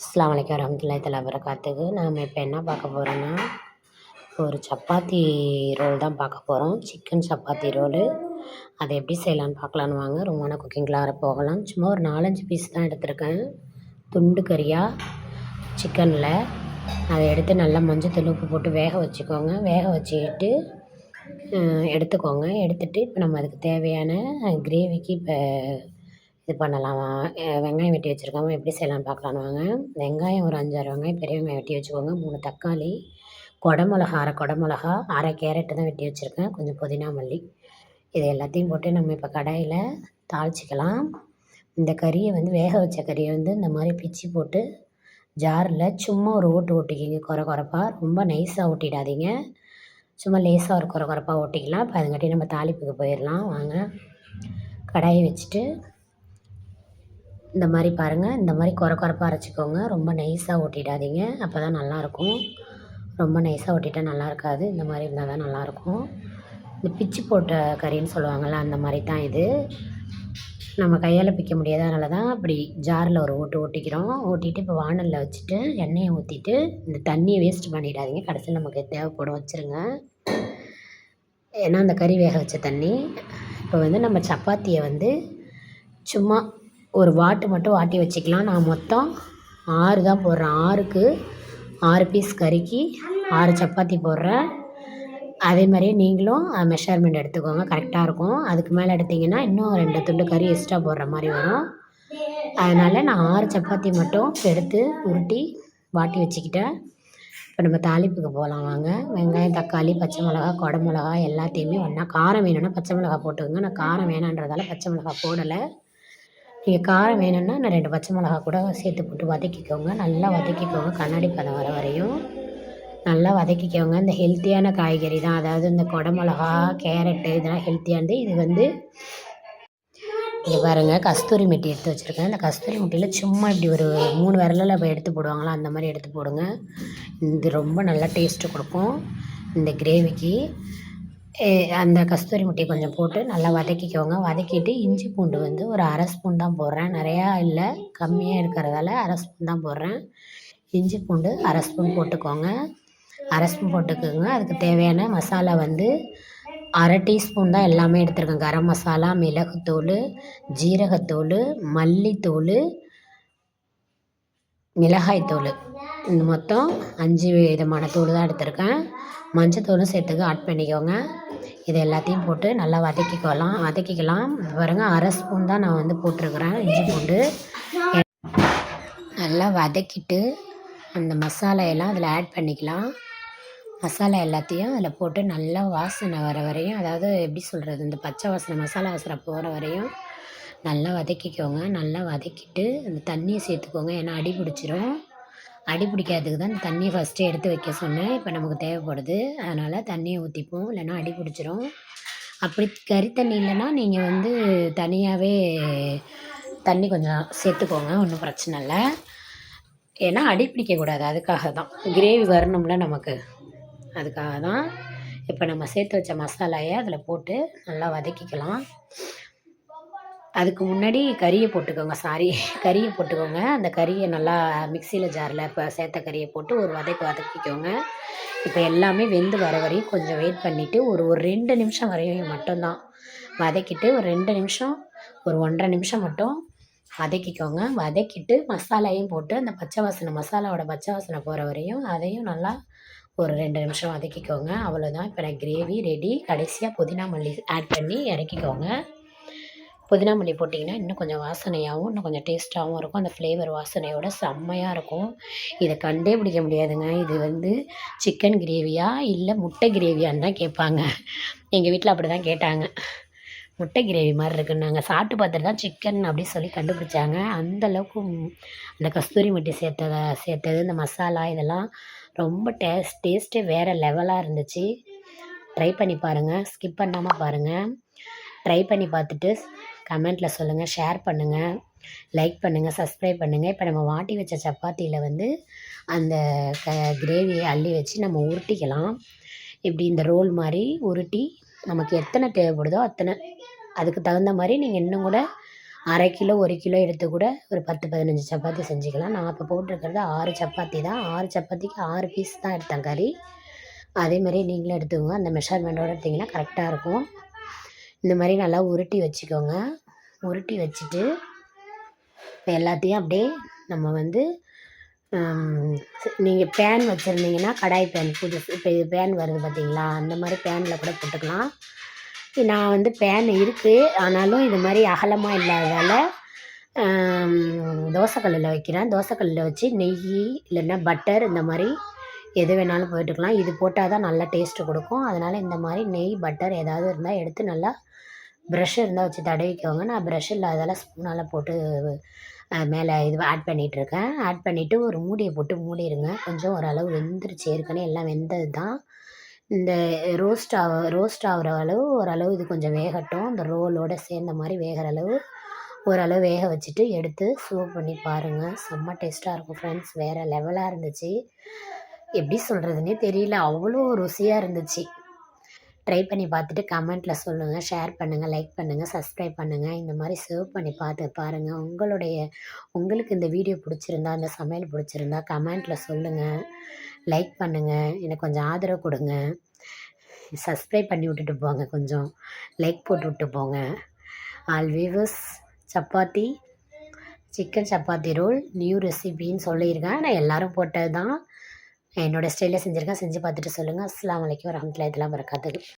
அஸ்லாம் வலைக்கம் வரமத்துல்லாஹி தலா வரக்காத்துக்கு நாம் இப்போ என்ன பார்க்க போகிறோன்னா ஒரு சப்பாத்தி ரோல் தான் பார்க்க போகிறோம் சிக்கன் சப்பாத்தி ரோலு. அதை எப்படி செய்யலான்னு பார்க்கலான்னு வாங்க. ரொம்பமான குக்கிங்கில் போகலாம். சும்மா ஒரு நாலஞ்சு பீஸ் தான் எடுத்திருக்கேன். துண்டு கறியாக சிக்கனில் அதை எடுத்து நல்லா மஞ்சள் தூள் உப்பு போட்டு வேக வச்சுக்கோங்க. வேக வச்சுக்கிட்டு எடுத்துக்கோங்க. எடுத்துகிட்டு இப்போ நம்ம அதுக்கு தேவையான கிரேவிக்கு இப்போ இது பண்ணலாம். வெங்காயம் வெட்டி வச்சுருக்காம எப்படி செய்யலாம்னு பார்க்கலான்னு வாங்க வெங்காயம் ஒரு அஞ்சாறு வெங்காயம் பெரிய வெங்காயம் வெட்டி வச்சுக்கோங்க. மூணு தக்காளி குடமிளகா அரை குடமிளகா அரை கேரட்டு தான் வெட்டி வச்சுருக்கேன். கொஞ்சம் புதினா மல்லி. இது எல்லாத்தையும் போட்டு நம்ம இப்போ கடாயில் தாளிச்சிக்கலாம். இந்த கறியை வந்து வேக வச்ச கறியை வந்து இந்த மாதிரி பிச்சு போட்டு ஜாரில் சும்மா ஒரு ஓட்டு ஓட்டிக்கிங்க. குறை குறைப்பாக ரொம்ப நைஸாக ஓட்டிடாதீங்க. சும்மா லேசாக ஒரு குறை குறைப்பாக ஓட்டிக்கலாம். இப்போ அதுங்காட்டி நம்ம தாளிப்புக்கு போயிடலாம். வாங்க. கடாயை வச்சுட்டு இந்த மாதிரி பாருங்கள் இந்த மாதிரி குறை குறைப்பாக அரைச்சிக்கோங்க. ரொம்ப நைஸாக ஓட்டிடாதீங்க. அப்போ தான் நல்லாயிருக்கும். ரொம்ப நைஸாக ஓட்டிட்டா நல்லா இருக்காது இந்த மாதிரி இருந்தால் தான் நல்லாயிருக்கும். இந்த பிச்சு போட்ட கறின்னு சொல்லுவாங்கள்ல அந்த மாதிரி தான் இது. நம்ம கையால் பிக்க முடியாதனால தான் அப்படி ஜாரில் ஒரு ஓட்டு ஓட்டிக்கிறோம். ஓட்டிட்டு இப்போ வானலில் வச்சுட்டு எண்ணெயை ஊற்றிட்டு இந்த தண்ணியை வேஸ்ட் பண்ணிடாதீங்க. கடைசியில் நமக்கு தேவைப்படும். வச்சுருங்க. ஏன்னா அந்த கறி வேக வச்ச தண்ணி. இப்போ வந்து நம்ம சப்பாத்தியை வந்து சும்மா ஒரு வாட்டு மட்டும் வாட்டி வச்சுக்கலாம். நான் மொத்தம் ஆறு தான் போடுறேன். ஆறுக்கு ஆறு பீஸ் கறிக்கு ஆறு சப்பாத்தி போடுறேன். அதே மாதிரியே நீங்களும் மெஷர்மெண்ட் எடுத்துக்கோங்க. கரெக்டாக இருக்கும். அதுக்கு மேலே எடுத்தீங்கன்னா இன்னும் ரெண்டு துண்டு கறி எக்ஸ்ட்ரா போடுற மாதிரி வரும். அதனால் நான் ஆறு சப்பாத்தி மட்டும் எடுத்து உருட்டி வாட்டி வச்சுக்கிட்டேன். இப்போ நம்ம தாளிப்புக்கு போகலாம் வாங்க. வெங்காயம் தக்காளி பச்சை மிளகா குடமிளகா எல்லாத்தையுமே ஒன்றா காரம் வேணும்னா பச்சை மிளகா போட்டுக்கோங்க. நான் காரம் வேணான்றதால பச்சை மிளகா போடலை. நீங்கள் காரம் வேணும்னா நான் ரெண்டு பச்சை மிளகா கூட சேர்த்து போட்டு வதக்கிக்கோங்க. நல்லா வதக்கிக்கோங்க. கண்ணாடி பதம் வர வரையும். நல்லா வதக்கிக்கோங்க. இந்த ஹெல்த்தியான காய்கறி தான். அதாவது இந்த குடமிளகா கேரட்டு இதெல்லாம் ஹெல்த்தியானது இது வந்து இங்கே பாருங்கள் கஸ்தூரி மெட்டி எடுத்து வச்சுருக்கேன். இந்த கஸ்தூரி மெட்டியில் சும்மா இப்படி ஒரு மூணு விரலில் இப்போ எடுத்து போடுவாங்களா அந்த மாதிரி எடுத்து போடுங்க. இது ரொம்ப நல்லா டேஸ்ட்டு கொடுக்கும். இந்த கிரேவிக்கு அந்த கஸ்தூரி முட்டையை கொஞ்சம் போட்டு நல்லா வதக்கிக்கோங்க. வதக்கிட்டு இஞ்சி பூண்டு வந்து ஒரு அரை ஸ்பூன் தான் போடுறேன். நிறையா இல்லை கம்மியாக இருக்கிறதால அரை ஸ்பூன் தான் போடுறேன். இஞ்சி பூண்டு அரை ஸ்பூன் போட்டுக்கோங்க. அரை ஸ்பூன் போட்டுக்கோங்க. அதுக்கு தேவையான மசாலா வந்து அரை டீஸ்பூன் தான் எல்லாமே எடுத்துருக்கேன். கரம் மசாலா மிளகுத்தூள் ஜீரகத்தூள் மல்லித்தூள் மிளகாய்த்தூள் இந்த மொத்தம் அஞ்சு விதமான தூள் தான் எடுத்திருக்கேன். மஞ்சத்தூளும் சேர்த்துக்க ஆட் பண்ணிக்கோங்க. இது எல்லாத்தையும் போட்டு நல்லா வதக்கிக்கலாம். வதக்கிக்கலாம். பாருங்க அரை ஸ்பூன் தான் நான் வந்து போட்டிருக்கிறேன். இஞ்சி பூண்டு. நல்லா வதக்கிட்டு அந்த மசாலா எல்லாம் அதில் ஆட் பண்ணிக்கலாம். மசாலா எல்லாத்தையும் அதில் போட்டு நல்லா வாசனை வர வரையும் அதாவது எப்படி சொல்கிறது இந்த பச்சை வாசனை மசாலா வாசனை போகிற வரையும் நல்லா வதக்கிக்கோங்க. நல்லா வதக்கிட்டு அந்த தண்ணியை சேர்த்துக்கோங்க. ஏன்னா அடி பிடிச்சிரும். அடி பிடிக்காததுக்கு தான் இந்த தண்ணியை ஃபஸ்ட்டு எடுத்து வைக்க சொன்னேன். இப்போ நமக்கு தேவைப்படுது. அதனால் தண்ணியை ஊற்றிப்போம் இல்லைன்னா அடி பிடிச்சிரும். அப்படி கறி தண்ணி இல்லைன்னா நீங்கள் வந்து தனியாகவே தண்ணி கொஞ்சம் சேர்த்துக்கோங்க. ஒன்றும் பிரச்சனை இல்லை. ஏன்னா அடி பிடிக்கக்கூடாது அதுக்காக தான். கிரேவி வரணும்ல நமக்கு. அதுக்காக தான். இப்போ நம்ம சேர்த்து வச்ச மசாலாயை அதில் போட்டு நல்லா வதக்கிக்கலாம். அதுக்கு முன்னாடி கறியை போட்டுக்கோங்க சாரி கறியை போட்டுக்கோங்க. அந்த கறியை நல்லா மிக்சியில் ஜாரில் இப்போ சேர்த்த கறியை போட்டு ஒரு வதக்கி வதக்கிக்கோங்க. இப்போ எல்லாமே வெந்து வர வரையும் கொஞ்சம் வெயிட் பண்ணிவிட்டு ஒரு ஒரு ரெண்டு நிமிஷம் வரையும் மட்டும்தான். வதக்கிட்டு ஒரு ரெண்டு நிமிஷம் ஒரு ஒன்றரை நிமிஷம் மட்டும் வதக்கிக்கோங்க. வதக்கிட்டு மசாலையும் போட்டு அந்த பச்சை வாசனை மசாலாவோட பச்சை வாசனை போகிற வரையும் அதையும் நல்லா ஒரு ரெண்டு நிமிஷம் வதக்கிக்கோங்க. அவ்வளோதான் இப்போ நான் கிரேவி ரெடி கடைசியாக புதினா மல்லி ஆட் பண்ணி இறக்கிக்கோங்க. புதினா மல்லி போட்டிங்கன்னா இன்னும் கொஞ்சம் வாசனையாகவும் இன்னும் கொஞ்சம் டேஸ்ட்டாகவும் இருக்கும். அந்த ஃப்ளேவர் வாசனையோட செம்மையாக இருக்கும். இதை கண்டே பிடிக்க முடியாதுங்க. இது வந்து சிக்கன் கிரேவியா இல்லை முட்டை கிரேவியான்னு தான் கேட்பாங்க. எங்கள் வீட்டில் அப்படி தான் கேட்டாங்க. முட்டை கிரேவி மாதிரி இருக்குன்னு நாங்கள் சாப்பிட்டு பார்த்துட்டு தான் சிக்கன் அப்படி சொல்லி கண்டுபிடிச்சாங்க. அந்த அளவுக்கு அந்த கஸ்தூரி மட்டி சேர்த்தத சேர்த்தது இந்த மசாலா இதெல்லாம் ரொம்ப டேஸ்ட் டேஸ்ட்டே வேறு லெவலாக இருந்துச்சு. ட்ரை பண்ணி பாருங்கள் ஸ்கிப் பண்ணாமல் பாருங்கள் ட்ரை பண்ணி பார்த்துட்டு கமெண்ட்டில் சொல்லுங்கள் ஷேர் பண்ணுங்கள் லைக் பண்ணுங்கள் சப்ஸ்கிரைப் பண்ணுங்கள் இப்போ நம்ம வாட்டி வச்ச சப்பாத்தியில் வந்து அந்த க கிரேவியை அள்ளி வச்சு நம்ம உருட்டிக்கலாம். இப்படி இந்த ரோல் மாதிரி உருட்டி நமக்கு எத்தனை தேவைப்படுதோ அத்தனை அதுக்கு தகுந்த மாதிரி நீங்கள் இன்னும் கூட அரை கிலோ ஒரு கிலோ எடுத்து கூட ஒரு பத்து பதினஞ்சு சப்பாத்தி செஞ்சுக்கலாம். நான் இப்போ போட்டிருக்கிறது ஆறு சப்பாத்தி தான். ஆறு சப்பாத்திக்கு ஆறு பீஸ் தான் எடுத்தேன் கறி அதேமாதிரி நீங்களும் எடுத்துக்கோங்க. அந்த மெஷர்மெண்ட்டோடு எடுத்திங்கன்னா கரெக்டாக இருக்கும். இந்த மாதிரி நல்லா உருட்டி வச்சுக்கோங்க. உருட்டி வச்சுட்டு இப்போ எல்லாத்தையும் அப்படியே நம்ம வந்து நீங்கள் பேன் வச்சுருந்தீங்கன்னா கடாய் பேன் புது இப்போ இது பேன் வருது பார்த்தீங்களா அந்த மாதிரி பேனில் கூட போட்டுக்கலாம். நான் வந்து பேன் இருக்குது ஆனாலும் இது மாதிரி அகலமாக இல்லாததால் தோசைக்கல்லில் வைக்கிறேன். தோசைக்கல்லில் வச்சு நெய் இல்லைன்னா பட்டர் இந்த மாதிரி எது வேணாலும் போட்டுக்கலாம். இது போட்டால் தான் நல்லா டேஸ்ட்டு கொடுக்கும். அதனால் இந்த மாதிரி நெய் பட்டர் ஏதாவது இருந்தால் எடுத்து நல்லா ப்ரஷ் இருந்தால் வச்சு தடவிக்கோங்க. நான் ப்ரஷ் இல்லாதால ஸ்பூனால் போட்டு மேலே இது ஆட் பண்ணிகிட்ருக்கேன் ஆட் பண்ணிவிட்டு ஒரு மூடியை போட்டு மூடிடுங்க கொஞ்சம் ஓரளவு வெந்துருச்சு. ஏற்கனவே எல்லாம் வெந்தது தான் இந்த ரோஸ்ட் ஆக ரோஸ்ட் ஆகிற அளவு ஓரளவு இது கொஞ்சம் வேகட்டும். இந்த ரோலோட சேர்ந்த மாதிரி வேகிற அளவு ஓரளவு வேக வச்சுட்டு எடுத்து சர்வ் பண்ணி பாருங்கள் செம்ம டேஸ்ட்டாக இருக்கும் ஃப்ரெண்ட்ஸ் வேறு லெவலாக இருந்துச்சு. எப்படி சொல்கிறதுனே தெரியல. அவ்வளோ ருசியாக இருந்துச்சு. ட்ரை பண்ணி பார்த்துட்டு கமெண்ட்டில் சொல்லுங்கள் ஷேர் பண்ணுங்கள் லைக் பண்ணுங்கள் சப்ஸ்கிரைப் பண்ணுங்கள் இந்த மாதிரி சர்வ் பண்ணி பார்த்து பாருங்கள் உங்களுடைய உங்களுக்கு இந்த வீடியோ பிடிச்சிருந்தா இந்த சமையல் பிடிச்சிருந்தா கமெண்ட்டில் சொல்லுங்கள் லைக் பண்ணுங்கள் எனக்கு கொஞ்சம் ஆதரவு கொடுங்க. சப்ஸ்கிரைப் பண்ணி விட்டுட்டு போங்க கொஞ்சம். லைக் போட்டு விட்டு போங்க. All viewers chapati chicken chapati roll new ரெசிபின்னு சொல்லியிருக்கேன். நான் எல்லோரும் போட்டது தான் என்னோடய ஸ்டைலில் செஞ்சுருக்கேன். செஞ்சு பார்த்துட்டு சொல்லுங்கள் அஸ்லாம் அலைக்கும் வரமத்துல இதெல்லாம் வரகாத்துஹு